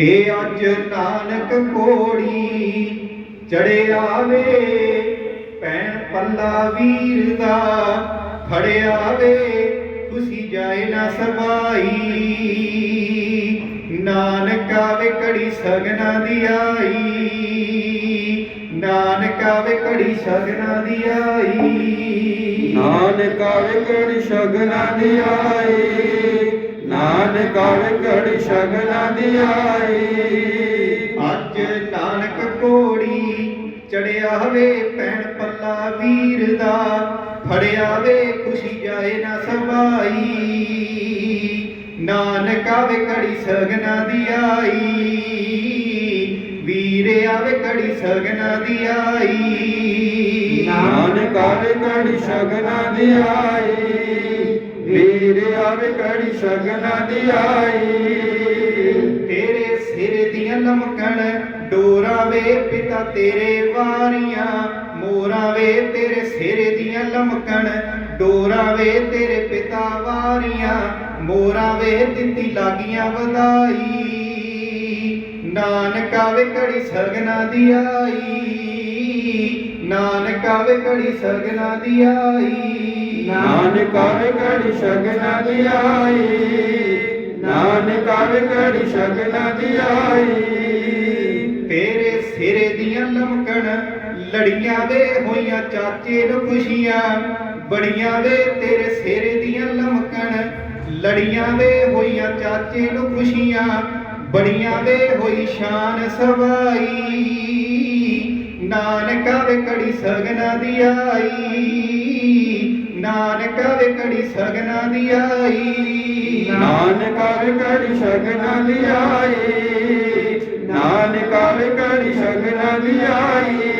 ਏ ਅੱਜ ਨਾਨਕ ਕੋੜੀ ਚੜਿਆ ਵੇ ਭੈਣ ਪੱਲਾ ਵੀਰ ਦਾ ਫੜਿਆ ਵੇ ਖੁਸ਼ੀ ਜਾਏ ਨਾ ਸਮਾਈ ਨਾਨਕ ਵੇ ਕੜੀ ਸਗਨਾ ਦੀ ਆਈ, ਨਾਨਕਾ ਵੇ ਕੜੀ ਸਗਨਾ ਦੀ ਆਈ। ਨਾਨਕਾ ਵਿਕੜ ਸ਼ਗਨਾ ਦੀ ਆਈ। ਨਾਨਕਾ ਵਿਕੜ ਸ਼ਗਨਾ ਦੀ ਆਈ। ਅੱਜ ਨਾਨਕ ਕੋੜੀ ਚੜਿਆ ਵੇ ਭੈਣ ਪੱਲਾ ਵੀਰ ਦਾ ਫੜਿਆ ਵੇ ਖੁਸ਼ੀ ਜਾਏ ਨਾ ਸਮਾਈ। ਨਾਨਕਾ ਵੇ ਕੜੀ ਸਗਨਾ ਦੀ ਆਈ ਵੀਰ ਆਵੇ ਕੜੀ ਸਗਨਾ ਦੀ ਆਈ। ਨਾਨਕਾ ਵਿਕੜ ਸ਼ਗਨਾ ਦੀ ਆਈ। ਵੀਰ ਆਵੇ ਕੜ ਸ਼ਗਨਾ ਦੀ ਆਈ। ਤੇਰੇ ਸਿਰ ਦੀਆਂ ਲਮਕਣ ਡੋਰਾ ਵੇ ਪਿਤਾ ਤੇਰੇ ਵਾਰੀਆਂ। ਮੋਰਾ ਵੇ ਤੇਰੇ ਸਿਰ ਦੀਆਂ ਲਮਕਣ ਡੋਰਾ ਵੇ ਤੇਰੇ ਪਿਤਾ ਵਾਰੀਆਂ। ਮੋਰਾ ਵੇ ਦਿੱਤੀ ਲਾਗੀਆਂ ਵਧਾਈ। ਨਾਨਕਾ ਵੇ ਕੜੀ ਸਗਨਾ ਦੀ ਆਈ। ਨਾਨਕਾ ਵੇ ਕੜੀ ਸਗਨਾ ਦੀ ਆਈ। ਨਾਨਕਾ ਵਿਕੜ ਸ਼ਗਨਾ ਦੀ ਆਈ, ਨਾਨਕਾ ਵਿਕੜ ਸ਼ਗਨਾ ਦੀ ਆਈ। ਤੇਰੇ ਸਿਰੇ ਦੀਆਂ ਲਮਕਣ ਲੜੀਆਂ ਦੇ ਹੋਈਆਂ ਚਾਚੇ ਨੂੰ ਖੁਸ਼ੀਆਂ, ਬੜੀਆਂ ਦੇ ਤੇਰੇ ਸਿਰੇ ਦੀਆਂ ਲਮਕਣ ਲੜੀਆਂ ਦੇ ਹੋਈਆਂ ਚਾਚੇ ਨੂੰ ਖੁਸ਼ੀਆਂ, ਬੜੀਆਂ ਦੇ ਹੋਈ ਸ਼ਾਨ ਸਵਾਈ। ਨਾਨਕਾ ਵੇ ਕੜੀ ਸਗਨਾ ਦੀ ਆਈ ਨਾਨਕਾ ਕੜੀ ਸਗਨਾ ਦੀ ਆਈ। ਨਾਨਕਾ ਵਿਕੜ ਸ਼ਗਨਾ ਦੀ ਆਈ। ਨਾਨਕਾ ਵਿਕੜ ਸ਼ਗਨਾ ਦੀ ਆਈ।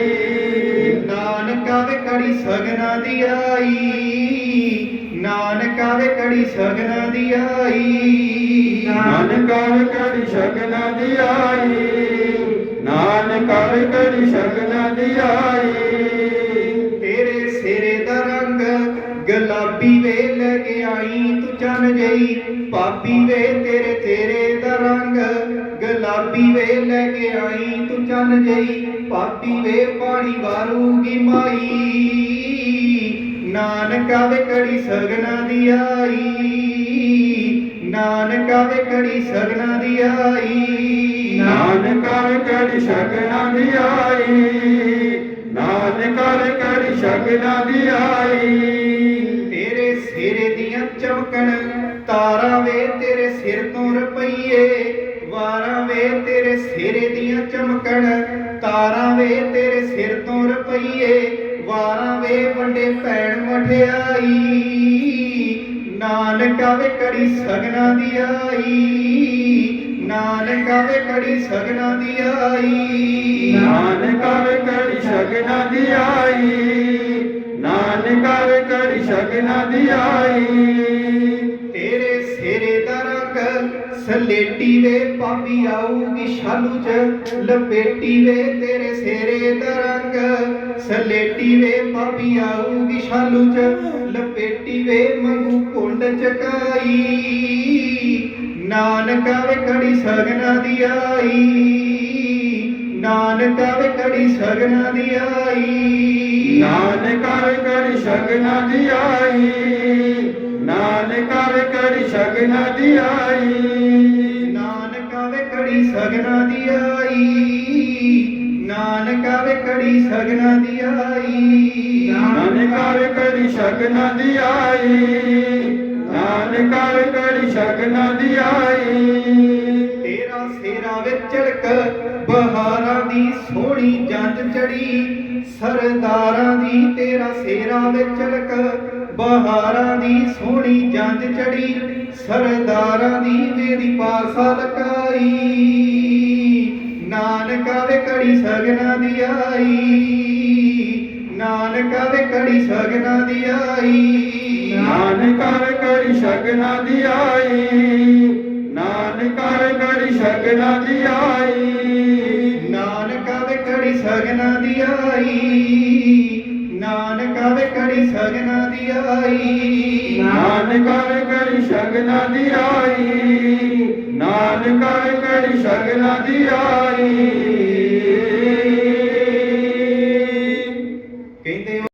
ਨਾਨਕਾ ਕੜੀ ਸਗਨਾ ਦੀ ਆਈ। ਨਾਨਕਾ ਕੜੀ ਸਗਨਾ ਦੀ ਆਈ। ਨਾਨਕਾ ਵਿਕੜ ਸ਼ਗਨਾ ਦੀ ਆਈ। ਨਾਨਕਾ ਵਿਕੜ ਸ਼ਗਨਾ ਦੀ ਆਈ। ਗੁਲਾਬੀ ਵੇ ਲੈ ਕੇ ਆਈ ਤੂੰ ਚੰਨ ਜਈ। ਪਾਪੀ ਵੇ ਤੇਰੇ ਤੇਰੇ ਦਾ ਰੰਗ ਗੁਲਾਬੀ ਵੇ ਲੈ ਕੇ ਆਈ ਤੂੰ ਚੰਨ ਜਈ। ਪਾਪੀ ਵੇ ਪਾਣੀ ਵਾਰੂਗੀ ਮਾਈ, ਨਾਨਕਾ ਵੇ ਕੜੀ ਸਗਨਾ ਦੀ ਆਈ। ਨਾਨਕਾ ਵੇ ਕੜੀ ਸਗਨਾ ਦੀ ਆਈ। ਨਾਨਕਾ ਵਿਕੜ ਸ਼ਗਨਾ ਦੀ ਆਈ। ਨਾਨਕਾ ਵਿਕੜ ਸ਼ਗਨਾ ਦੀ ਆਈ। ਤਾਰਾ ਵੇ ਤੇਰੇ ਸਿਰ ਤੋਂ ਰੁਪਈਏ, ਵਾਰਾਂ ਵੇ ਤੇਰੇ ਸਿਰ ਦੀਆਂ ਚਮਕਣ, ਤਾਰਾਂ ਵੇ ਤੇਰੇ ਸਿਰ ਤੋਂ ਰੁਪਈਏ, ਵਾਰਾਂ ਵੇ ਵੰਡੇ ਭੈਣ ਮਠਿਆਈ। ਨਾਨਕਾ ਵੇ ਕਰੀ ਸਗਨਾ ਦੀ ਆਈ, ਨਾਨਕਾ ਵੇ ਕੜੀ ਸਗਨਾ ਦੀ ਆਈ। ਨਾਨਕਾ ਵਿਕੜ ਸ਼ਗਨਾ ਦੀ ਆਈ, ਨਾਨਕਾ ਵਿਕੜ ਸ਼ਗਨਾ ਦੀ ਆਈ। ਸਲੇਟੀ ਵੇ ਪਾਪੀ ਆਊਗੀ ਸ਼ਾਲੂ ਚ। ਲਪੇਟੀ ਵੇ, ਤੇਰੇ ਸਿਰੇ ਦਾ ਰੰਗ ਸਲੇਟੀ ਵੇ ਪਾਪੀ ਆਊਗੀ ਸ਼ਾਲੂ ਚ। ਲਪੇਟੀ ਵੇ, ਮੰਗੂ ਕੁੰਡ ਚਕਾਈ ਨਾਨਕਾ ਵੇ ਕੜੀ ਸਗਨਾ ਦੀ ਆਈ। ਨਾਨਕਾ ਵੇ ਕੜੀ ਸਗਨਾ ਦੀ ਆਈ। ਨਾਨਕਾ ਵਿਕੜ ਸ਼ਗਨਾ ਦੀ ਆਈ। ਨਾਨਕਾ ਵਿਕੜ ਸ਼ਗਨਾ ਦੀ ਆਈ। ਨਾਨਕਾ ਵੇ ਕੜੀ ਸਗਨਾ ਦੀ ਆਈ। ਨਾਨਕਾ ਵੇ ਕੜੀ ਸਗਨਾ ਦੀ ਆਈ। ਨਾਨਕਾ ਵਿਕੜ ਸ਼ਗਨਾ ਦੀ ਆਈ। ਨਾਨਕਾ ਵਿਕੜ ਸ਼ਗਨਾ ਦੀ ਆਈ। ਤੇਰਾ ਸੇਰਾ ਵਿੱਚ ਝਲਕ, ਬਹਾਰਾਂ ਦੀ ਸੋਹਣੀ ਜੰਜ ਚੜੀ। ਸਰਦਾਰਾਂ ਦੀ ਤੇਰਾ ਸੇਰਾ ਵਿੱਚ ਝਲਕ ਬਹਾਰਾਂ ਦੀ ਸੋਹਣੀ ਜੰਜ ਚੜੀ ਸਰਦਾਰਾਂ ਦੀ ਵੇਦੀ ਪਾਸਾ ਲਕਾਈ। ਨਾਨਕਾ ਵੇ ਕੜੀ ਸਗਨਾ ਦੀ ਆਈ ਨਾਨਕਾ ਵੇ ਕੜੀ ਸਗਨਾ ਦੀ ਆਈ। ਨਾਨਕਾ ਵਿਕੜ ਸ਼ਗਨਾ ਦੀ ਆਈ ਨਾਨਕਾ ਵਿਕੜ ਸ਼ਗਨਾ ਦੀ ਆਈ। ਨਾਨਕਾ ਵੇ ਕੜੀ ਸਗਨਾ ਦੀ ਆਈ। ਨਾਨਕਾ ਵੇ ਕੜੀ ਸਗਨਾ ਦੀ ਆਈ। ਨਾਨਕਾ ਵਿਕੜ ਸ਼ਗਨਾ ਦੀ ਆਈ। ਨਾਨਕਾ ਵਿਕੜ ਕੜੀ ਦੀ ਆਈ।